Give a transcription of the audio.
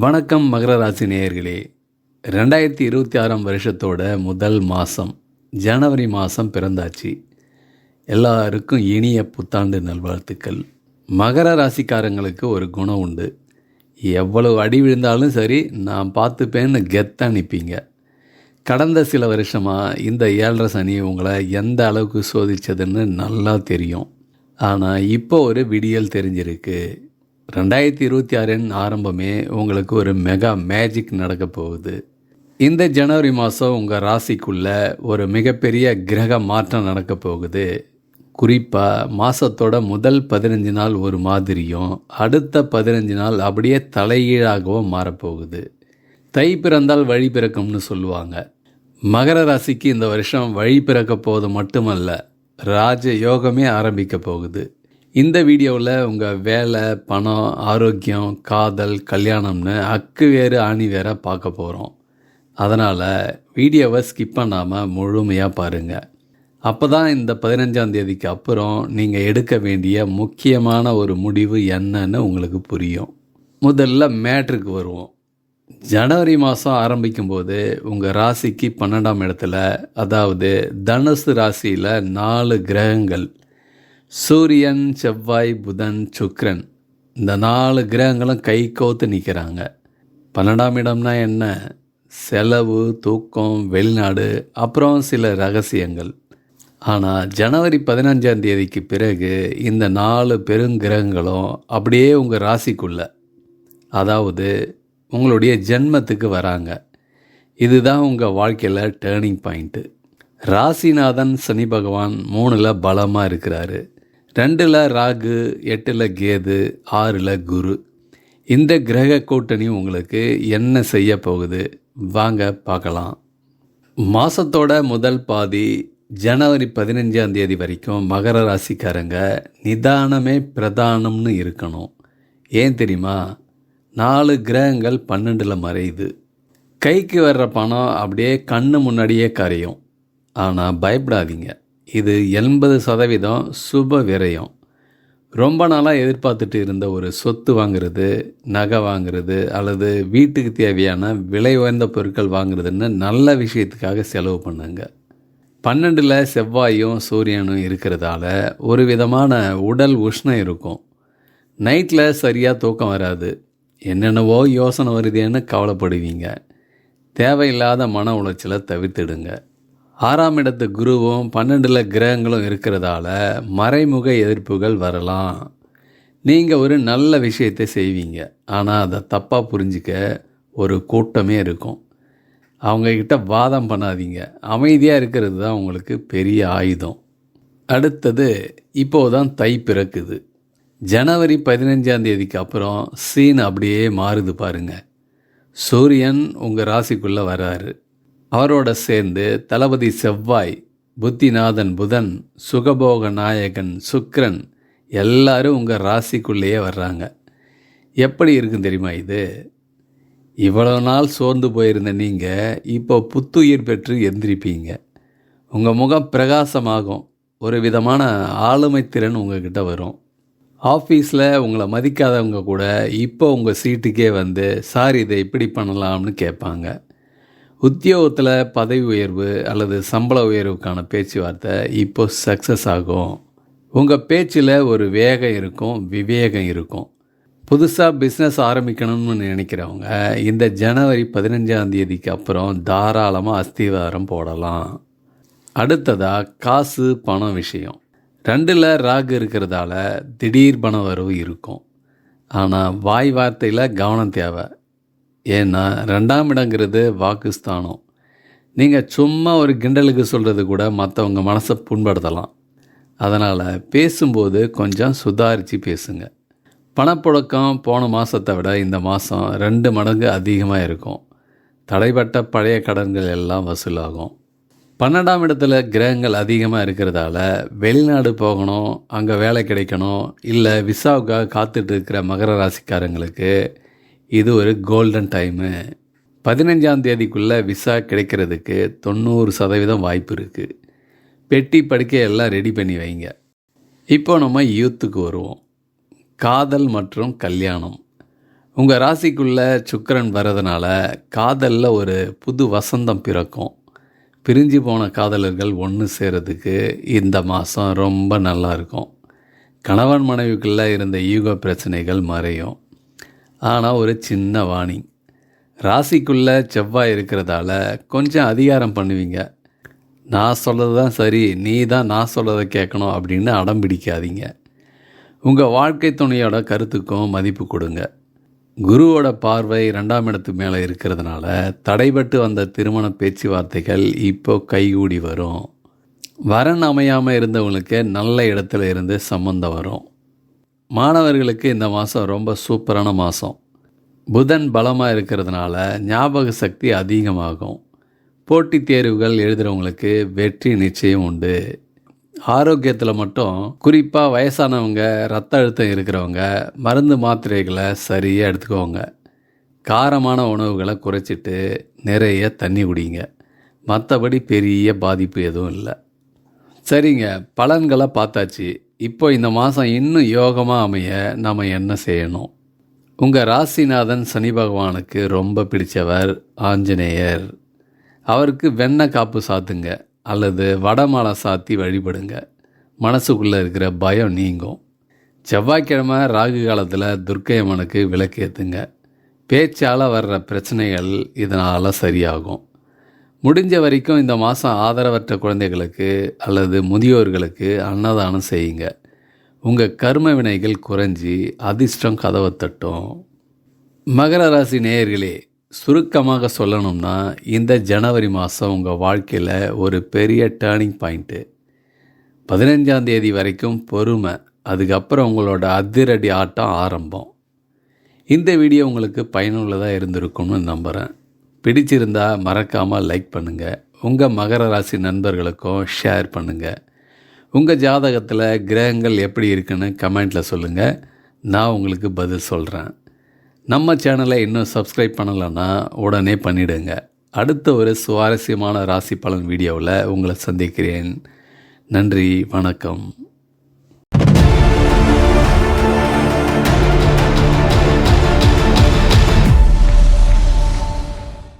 வணக்கம் மகர ராசி நேயர்களே. ரெண்டாயிரத்தி இருபத்தி ஆறாம் வருஷத்தோட முதல் மாதம் ஜனவரி மாதம் பிறந்தாச்சு. எல்லாருக்கும் இனிய புத்தாண்டு நல்வாழ்த்துக்கள். மகர ராசிக்காரங்களுக்கு ஒரு குணம் உண்டு. எவ்வளவு அடி விழுந்தாலும் சரி நான் பார்த்துப்பேன்னு கெத்தாக நிற்பீங்க கடந்த சில வருஷமாக இந்த ஏழரை சனி உங்களை எந்த அளவுக்கு சோதித்ததுன்னு நல்லா தெரியும். ஆனால் இப்போ ஒரு விடியல் தெரிஞ்சிருக்கு. ரெண்டாயிரத்தி இருபத்தி ஆறின் ஆரம்பமே உங்களுக்கு ஒரு மெகா மேஜிக் நடக்க போகுது. இந்த ஜனவரி மாதம் உங்கள் ராசிக்குள்ள ஒரு மிகப்பெரிய கிரக மாற்றம் நடக்க போகுது. குறிப்பாக மாதத்தோட முதல் பதினஞ்சு நாள் ஒரு மாதிரியும் அடுத்த பதினஞ்சு நாள் அப்படியே தலைகீழாகவும் மாறப்போகுது தை பிறந்தால் வழி பிறக்கும்னு சொல்லுவாங்க. மகர ராசிக்கு இந்த வருஷம் வழி பிறக்க போது மட்டுமல்ல ராஜ யோகமே ஆரம்பிக்க போகுது. இந்த வீடியோவில் உங்கள் வேலை பணம் ஆரோக்கியம் காதல் கல்யாணம்னு அக்கு வேறு ஆணி வேற பார்க்க போகிறோம் அதனால் வீடியோவை ஸ்கிப் பண்ணாமல் முழுமையாக பாருங்கள் அப்போ தான் இந்த பதினஞ்சாம் தேதிக்கு அப்புறம் நீங்கள் எடுக்க வேண்டிய முக்கியமான ஒரு முடிவு என்னன்னு உங்களுக்கு புரியும். முதல்ல மேட்ருக்கு வருவோம். ஜனவரி மாதம் ஆரம்பிக்கும்போது உங்கள் ராசிக்கு பன்னெண்டாம் இடத்துல அதாவது தனுசு ராசியில் நாலு கிரகங்கள். சூரியன் செவ்வாய் புதன் சுக்ரன் இந்த நாலு கிரகங்களும் கை கோத்து நிற்கிறாங்க பன்னெண்டாம் இடம்னா என்ன? செலவு தூக்கம் வெளிநாடு அப்புறம் சில ரகசியங்கள். ஆனால் ஜனவரி பதினஞ்சாம் தேதிக்கு பிறகு இந்த நாலு பெருங்கிரகங்களும் அப்படியே உங்கள் ராசிக்குள்ள அதாவது உங்களுடைய ஜென்மத்துக்கு வராங்க. இதுதான் உங்கள் வாழ்க்கையில் டேர்னிங் பாயிண்ட்டு ராசிநாதன் சனி பகவான் மூணில் பலமாக இருக்கிறாரு. ரெண்டில் ராகு எட்டில் கேது ஆறில் குரு. இந்த கிரக கூட்டணி உங்களுக்கு என்ன செய்ய போகுது? வாங்க பார்க்கலாம். மாதத்தோட முதல் பாதி ஜனவரி பதினஞ்சாம் தேதி வரைக்கும் மகர ராசிக்காரங்க நிதானமே பிரதானம்னு இருக்கணும். ஏன் தெரியுமா? நாலு கிரகங்கள் பன்னெண்டில் மறையுது. கைக்கு வர்ற பணம் அப்படியே கண்ணு முன்னாடியே கரையும். ஆனால் பயப்படாதீங்க. இது எண்பது சதவீதம் சுப விரயம். ரொம்ப நாளாக எதிர்பார்த்துட்டு இருந்த ஒரு சொத்து வாங்குறது நகை வாங்குறது அல்லது வீட்டுக்கு தேவையான விலை உயர்ந்த பொருட்கள் வாங்குறதுன்னு நல்ல விஷயத்துக்காக செலவு பண்ணுங்க. பன்னெண்டில் செவ்வாயும் சூரியனும் இருக்கிறதால ஒரு விதமான உடல் உஷ்ணம் இருக்கும். நைட்டில் சரியாக தூக்கம் வராது. என்னென்னவோ யோசனை வருதேன்னு கவலைப்படுவீங்க. தேவையில்லாத மன உளைச்சலை தவிர்த்துடுங்க. ஆறாம் இடத்து குருவும் பன்னெண்டில் கிரகங்களும் இருக்கிறதால மறைமுக எதிர்ப்புகள் வரலாம். நீங்கள் ஒரு நல்ல விஷயத்தை செய்வீங்க. ஆனால் அதை தப்பாக புரிஞ்சிக்க ஒரு கூட்டமே இருக்கும். அவங்கக்கிட்ட வாதம் பண்ணாதீங்க. அமைதியாக இருக்கிறது தான் உங்களுக்கு பெரிய ஆயுதம். அடுத்தது இப்போது தான் தை பிறக்குது. ஜனவரி பதினஞ்சாம் தேதிக்கு அப்புறம் சீன் அப்படியே மாறுது பாருங்கள் சூரியன் உங்கள் ராசிக்குள்ளே வராரு. அவரோட சேர்ந்து தளபதி செவ்வாய் புத்திநாதன் புதன் சுகபோக நாயகன் சுக்ரன் எல்லாரும் உங்கள் ராசிக்குள்ளேயே வர்றாங்க. எப்படி இருக்கும் தெரியுமா இது? இவ்வளோ நாள் சோர்ந்து போயிருந்த நீங்கள் இப்போ புத்துயிர் பெற்று எந்திரிப்பீங்க. உங்கள் முகம் பிரகாசமாகும். ஒரு விதமான ஆளுமை திறன் உங்ககிட்ட வரும். ஆஃபீஸில் உங்களை மதிக்காதவங்க கூட இப்போ உங்கள் சீட்டுக்கே வந்து சார் இதை இப்படி பண்ணலாம்னு கேட்பாங்க. உத்தியோகத்தில் பதவி உயர்வு அல்லது சம்பள உயர்வுக்கான பேச்சுவார்த்தை இப்போ சக்ஸஸ் ஆகும். உங்கள் பேச்சில் ஒரு வேகம் இருக்கும் விவேகம் இருக்கும். புதுசாக பிஸ்னஸ் ஆரம்பிக்கணும்னு நினைக்கிறவங்க இந்த ஜனவரி பதினஞ்சாம் தேதிக்கு அப்புறம் தாராளமாக அஸ்திவாரம் போடலாம். அடுத்ததாக காசு பணம் விஷயம். ரெண்டில் ராகு இருக்கிறதால திடீர் பண வரவு இருக்கும். ஆனால் வாய் வார்த்தையில் கவனம் தேவை. ஏன்னா ரெண்டாம் இடங்கிறது வாக்குஸ்தானம். நீங்கள் சும்மா ஒரு கிண்டலுக்கு சொல்கிறது கூட மற்றவங்க மனசை புண்படுத்தலாம். அதனால் பேசும்போது கொஞ்சம் சுதாரித்து பேசுங்க. பணப்புழக்கம் போன மாதத்தை விட இந்த மாதம் ரெண்டு மடங்கு அதிகமாக இருக்கும். தடைப்பட்ட பழைய கடன்கள் எல்லாம் வசூலாகும். பன்னெண்டாம் இடத்துல கிரகங்கள் அதிகமாக இருக்கிறதால வெளிநாடு போகணும் அங்கே வேலை கிடைக்கணும் இல்லை விசாவுக்காக காத்துட்டு இருக்கிற மகர ராசிக்காரங்களுக்கு இது ஒரு கோல்டன் டைமு பதினஞ்சாம் தேதிக்குள்ளே விசா கிடைக்கிறதுக்கு தொண்ணூறு சதவீதம் வாய்ப்பு இருக்குது பெட்டி படுக்கையெல்லாம் ரெடி பண்ணி வைங்க. இப்போ நம்ம யூத்துக்கு வருவோம். காதல் மற்றும் கல்யாணம். உங்கள் ராசிக்குள்ளே சுக்கரன் வர்றதுனால காதலில் ஒரு புது வசந்தம் பிறக்கும். பிரிஞ்சு போன காதலர்கள் ஒன்று சேரதுக்கு இந்த மாதம் ரொம்ப நல்லாயிருக்கும் கணவன் மனைவிக்குள்ளே இருந்த ஈகோ பிரச்சனைகள் மறையும். ஆனால் ஒரு சின்ன வார்னிங் ராசிக்குள்ளே செவ்வாய் இருக்கிறதால கொஞ்சம் அதிகாரம் பண்ணுவீங்க. நான் சொல்கிறது தான் சரி நீ தான் நான் சொல்கிறத கேட்கணும் அப்படின்னு அடம் பிடிக்காதீங்க. உங்கள் வாழ்க்கை துணையோட கருத்துக்கும் மதிப்பு கொடுங்க. குருவோட பார்வை ரெண்டாம் இடத்து மேலே இருக்கிறதுனால தடைபட்டு வந்த திருமண பேச்சுவார்த்தைகள் இப்போ கைகூடி வரும். வரன் அமையாமல் இருந்தவங்களுக்கு நல்ல இடத்துல இருந்து சம்மந்தம் வரும். மாணவர்களுக்கு இந்த மாதம் ரொம்ப சூப்பரான மாதம் புதன் பலமாக இருக்கிறதுனால ஞாபக சக்தி அதிகமாகும். போட்டித் தேர்வுகள் எழுதுகிறவங்களுக்கு வெற்றி நிச்சயம் உண்டு. ஆரோக்கியத்தில் மட்டும் குறிப்பாக வயசானவங்க ரத்த அழுத்தம் இருக்கிறவங்க மருந்து மாத்திரைகளை சரியாக எடுத்துக்கோங்க. காரமான உணவுகளை குறைச்சிட்டு நிறைய தண்ணி குடிங்க. மற்றபடி பெரிய பாதிப்பு எதுவும் இல்லை. சரிங்க பலன்களை பார்த்தாச்சு. இப்போ இந்த மாதம் இன்னும் யோகமாக அமைய நம்ம என்ன செய்யணும்? உங்கள் ராசிநாதன் சனி பகவானுக்கு ரொம்ப பிடித்தவர் ஆஞ்சநேயர். அவருக்கு வெண்ணெய் காப்பு சாத்துங்க அல்லது வடமாலை சாத்தி வழிபடுங்க. மனசுக்குள்ளே இருக்கிற பயம் நீங்கும். செவ்வாய்க்கிழமை ராகு காலத்தில் துர்க்கை அம்மனுக்கு விளக்கேற்றுங்க பேச்சால் வர்ற பிரச்சனைகள் இதனால் சரியாகும். முடிஞ்ச வரைக்கும் இந்த மாதம் ஆதரவற்ற குழந்தைகளுக்கு அல்லது முதியோர்களுக்கு அன்னதானம் செய்யுங்க. உங்கள் கர்ம வினைகள் குறைஞ்சி அதிர்ஷ்டம் கதவை தட்டும். மகர ராசி நேயர்களே சுருக்கமாக சொல்லணும்னா இந்த ஜனவரி மாதம் உங்கள் வாழ்க்கையில் ஒரு பெரிய டேர்னிங் பாயிண்ட்டு பதினஞ்சாம் தேதி வரைக்கும் பொறுமை அதுக்கப்புறம் உங்களோட அதிரடி ஆட்டம் ஆரம்பம். இந்த வீடியோ உங்களுக்கு பயனுள்ளதாக இருந்திருக்கும்னு நம்புகிறேன் பிடிச்சிருந்தா மறக்காமல் லைக் பண்ணுங்கள் உங்கள் மகர ராசி நண்பர்களுக்கும் ஷேர் பண்ணுங்கள் உங்கள் ஜாதகத்தில் கிரகங்கள் எப்படி இருக்குன்னு கமெண்ட்டில் சொல்லுங்கள் நான் உங்களுக்கு பதில் சொல்கிறேன் நம்ம சேனலை இன்னும் சப்ஸ்கிரைப் பண்ணலைன்னா உடனே பண்ணிவிடுங்க அடுத்த ஒரு சுவாரஸ்யமான ராசி பலன் வீடியோவில் உங்களை சந்திக்கிறேன். நன்றி வணக்கம்.